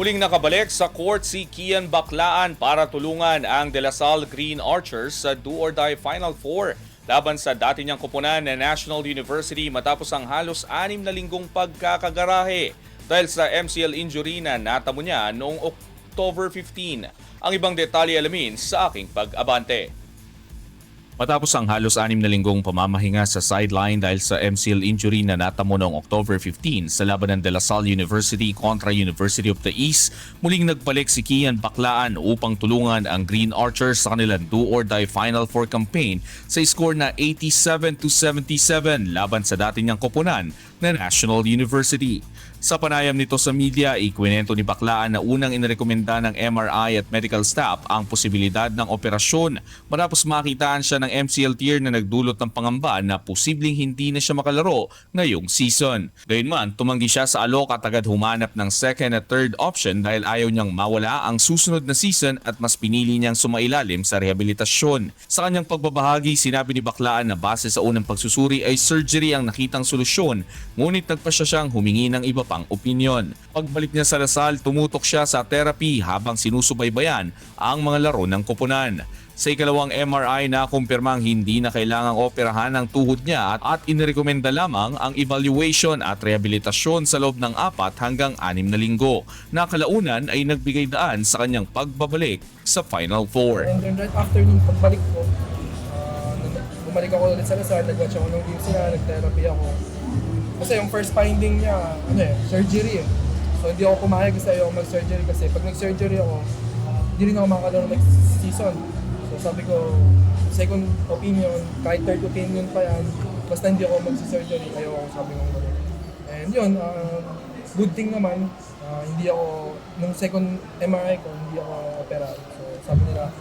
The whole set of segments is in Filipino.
Muling nakabalik sa court si Kian Baklaan para tulungan ang De La Salle Green Archers sa do or die Final Four laban sa dati niyang kupunan na National University matapos ang halos anim na linggong pagkakagarahe dahil sa MCL injury na natamo niya noong October 15. Ang ibang detalye alamin sa aking pag-abante. Matapos ang halos anim na linggong pamamahinga sa sideline dahil sa MCL injury na natamo noong October 15 sa laban ng De La Salle University kontra University of the East, muling nagbalik si Kian Baklaan upang tulungan ang Green Archers sa kanilang do or die Final Four campaign sa score na 87 to 77 laban sa dati niyang koponan na National University. Sa panayam nito sa media, ikwinento ni Baklaan na unang inirekomenda ng MRI at medical staff ang posibilidad ng operasyon matapos makitaan siya ng MCL tier na nagdulot ng pangamba na posibleng hindi na siya makalaro ngayong season. Gayunman, tumanggi siya sa alok at agad humanap ng second at third option dahil ayaw niyang mawala ang susunod na season at mas pinili niyang sumailalim sa rehabilitasyon. Sa kanyang pagbabahagi, sinabi ni Baklaan na base sa unang pagsusuri ay surgery ang nakitang solusyon ngunit nagpa siya siyang humingi ng iba pang opinyon. Pagbalik niya sa Lasal, tumutok siya sa therapy habang sinusubaybayan ang mga laro ng koponan. Sa ikalawang MRI na kumpirmang hindi na kailangang operahan ang tuhod niya at, at inirekomenda lamang ang evaluation at rehabilitasyon sa loob ng apat hanggang anim na linggo. Nakalaunan ay nagbigay daan sa kanyang pagbabalik sa Final Four. And then right after nung pagbalik ko, nung bumalik ako ulit sa Lasal, nag-watch ako ng games nila, nag-therapy ako. Kasi yung first finding niya, ano eh, surgery eh. So hindi ako pumayag kasi ayaw mag-surgery kasi pag nag-surgery ako, hindi rin ako makakalaro next season. So sabi ko, second opinion, kahit third opinion pa yan, basta hindi ako mag-surgery, ayaw ako sabi ko gano'n. And yun, ah, good thing naman, ah, hindi ako, nung second MRI ko, hindi ako opera. So sabi nila,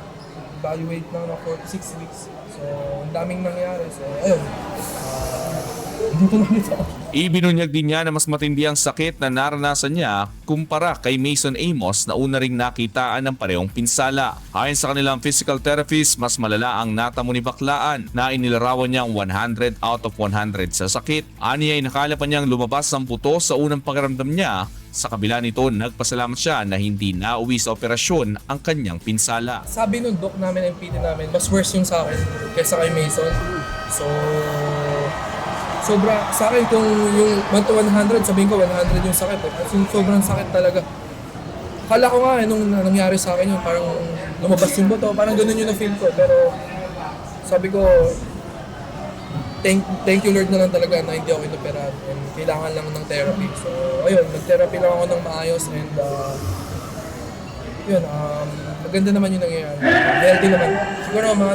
evaluate na na 46 weeks. So, ang daming nangyari. So, ayun. Ah, dito na dito. Ibinunyag din niya na mas matindi ang sakit na naranasan niya kumpara kay Mason Amos na una ring nakitaan ng parehong pinsala. Ayon sa kanilang physical therapist, mas malala ang natamo ni Baklaan na inilarawan niyang 100 out of 100 sa sakit. Ani ay nakala pa niyang lumabas ang buto sa unang pagramdam niya. Sa kabila nito, nagpasalamat siya na hindi nauwi sa operasyon ang kanyang pinsala. Sabi nung doc namin, MPD namin, mas worse yung sa akin kaysa kay Mason. So, sobra, sa akin kung yung 1 to 100, sabihin ko 100 yung sakit. Eh. Kasi sobrang sakit talaga. Kala ko nga eh, nung nangyari sa akin yung parang lumabas yung buto, parang ganun yung na-feel ko. Pero sabi ko, thank, thank you Lord na lang talaga na hindi ako inoperahan and kailangan lang ng therapy. So, ayun, nag-therapy lang ako ng maayos and uh, yun, um, maganda naman yung nangyayari. Healthy naman. Siguro mga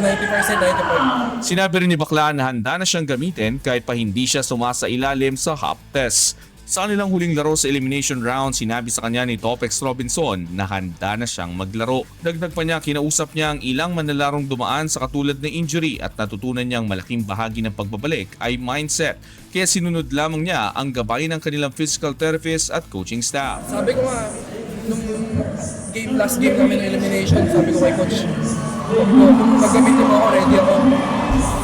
90%, 95%. Sinabi rin ni Baklaan na handa na siyang gamitin kahit pa hindi siya sumasa ilalim sa hop test. Sa kanilang huling laro sa elimination round, sinabi sa kanya ni Topex Robinson na handa na siyang maglaro. Dagdag pa niya, kinausap niya ang ilang manalarong dumaan sa katulad ng injury at natutunan niyang malaking bahagi ng pagbabalik ay mindset. Kaya sinunod lamang niya ang gabay ng kanilang physical therapist at coaching staff. Sabi ko nga, nung game, last game namin elimination, sabi ko kay coach, kung magamitin mo ako, ready ako.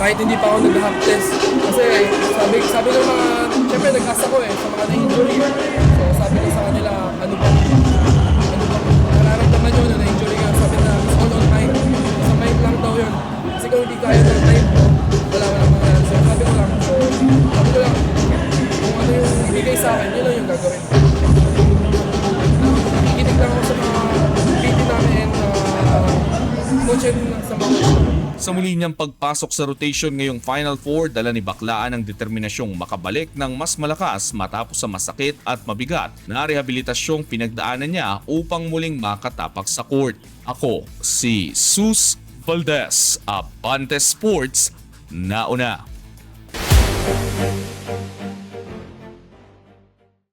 Kahit hindi pa ako nag-hop test. Kasi sabi, sabi ng mga, syempre nag-asa ko eh, sa mga na-injury. So sabi ko sa kanila, ano ba, and sa mga. Sa muli niyang pagpasok sa rotation ngayong Final Four, dala ni Baklaan ang determinasyong makabalik ng mas malakas matapos sa masakit at mabigat na rehabilitasyong pinagdaanan niya upang muling makatapak sa court. Ako, si Sus Valdez, Abante Sports, nauna.